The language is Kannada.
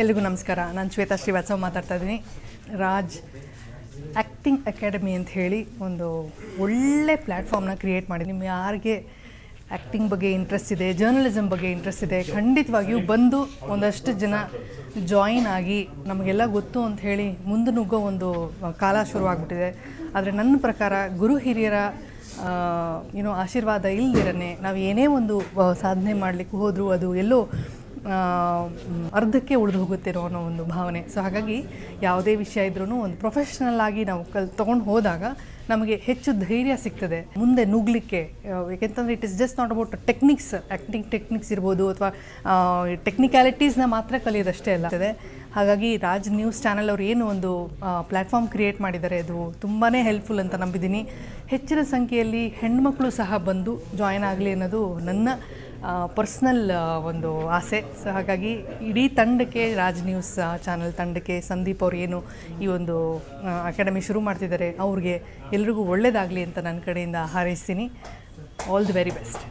ಎಲ್ರಿಗೂ ನಮಸ್ಕಾರ. ನಾನು ಶ್ವೇತಾ ಶ್ರೀವಾತ್ಸವ ಮಾತಾಡ್ತಾ ಇದ್ದೀನಿ. ರಾಜ್ ಆ್ಯಕ್ಟಿಂಗ್ ಅಕಾಡೆಮಿ ಅಂತ ಹೇಳಿ ಒಂದು ಒಳ್ಳೆ ಪ್ಲ್ಯಾಟ್ಫಾರ್ಮ್ನ ಕ್ರಿಯೇಟ್ ಮಾಡಿ ನಿಮ್ಮ ಯಾರಿಗೆ ಆ್ಯಕ್ಟಿಂಗ್ ಬಗ್ಗೆ ಇಂಟ್ರೆಸ್ಟ್ ಇದೆ ಜರ್ನಲಿಸಮ್ ಬಗ್ಗೆ ಇಂಟ್ರೆಸ್ಟ್ ಇದೆ, ಖಂಡಿತವಾಗಿಯೂ ಬಂದು ಒಂದಷ್ಟು ಜನ ಜಾಯಿನ್ ಆಗಿ ನಮಗೆಲ್ಲ ಗೊತ್ತು ಅಂತ ಹೇಳಿ ಮುಂದೆ ನುಗ್ಗೋ ಒಂದು ಕಾಲ ಶುರುವಾಗ್ಬಿಟ್ಟಿದೆ. ಆದರೆ ನನ್ನ ಪ್ರಕಾರ ಗುರು ಹಿರಿಯರ ಏನೋ ಆಶೀರ್ವಾದ ಇಲ್ದಿರನೆ ನಾವು ಏನೇ ಒಂದು ಸಾಧನೆ ಮಾಡಲಿಕ್ಕೆ ಹೋದರೂ ಅದು ಎಲ್ಲೋ ಅರ್ಧಕ್ಕೆ ಉಳಿದು ಹೋಗುತ್ತಿರೋ ಅನ್ನೋ ಒಂದು ಭಾವನೆ. ಸೊ ಹಾಗಾಗಿ ಯಾವುದೇ ವಿಷಯ ಇದ್ರೂ ಒಂದು ಪ್ರೊಫೆಷ್ನಲ್ ಆಗಿ ನಾವು ಕಲ್, ತೊಗೊಂಡು ಹೋದಾಗ ನಮಗೆ ಹೆಚ್ಚು ಧೈರ್ಯ ಸಿಗ್ತದೆ. ಮುಂದೆ ನುಗ್ಲಿಕ್ಕೆ ಯಾಕೆಂತಂದರೆ it is just not about techniques acting techniques ಇರ್ಬೋದು ಅಥವಾ ಟೆಕ್ನಿಕ್ಯಾಲಿಟೀಸ್ನ ಮಾತ್ರ ಕಲಿಯೋದಷ್ಟೇ ಅಲ್ಲ. ಇದೆ ಹಾಗಾಗಿ ರಾಜ್ ನ್ಯೂಸ್ ಚಾನಲ್ ಅವರು ಏನು ಒಂದು ಪ್ಲ್ಯಾಟ್ಫಾರ್ಮ್ ಕ್ರಿಯೇಟ್ ಮಾಡಿದ್ದಾರೆ, ಅದು ತುಂಬಾ ಹೆಲ್ಪ್ಫುಲ್ ಅಂತ ನಂಬಿದ್ದೀನಿ. ಹೆಚ್ಚಿನ ಸಂಖ್ಯೆಯಲ್ಲಿ ಹೆಣ್ಮಕ್ಳು ಸಹ ಬಂದು ಜಾಯಿನ್ ಆಗಲಿ ಅನ್ನೋದು ನನ್ನ ಪರ್ಸ್ನಲ್ ಒಂದು ಆಸೆ. ಸೊ ಹಾಗಾಗಿ ಇಡೀ ತಂಡಕ್ಕೆ, ರಾಜ್ ನ್ಯೂಸ್ ಚಾನಲ್ ತಂಡಕ್ಕೆ ಸಂದೀಪ್ ಅವ್ರು ಏನು ಈ ಒಂದು ಅಕಾಡೆಮಿ ಶುರು ಮಾಡ್ತಿದ್ದಾರೆ, ಅವ್ರಿಗೆ ಎಲ್ರಿಗೂ ಒಳ್ಳೆಯದಾಗಲಿ ಅಂತ ನನ್ನ ಕಡೆಯಿಂದ ಹಾರೈಸ್ತೀನಿ. All the very best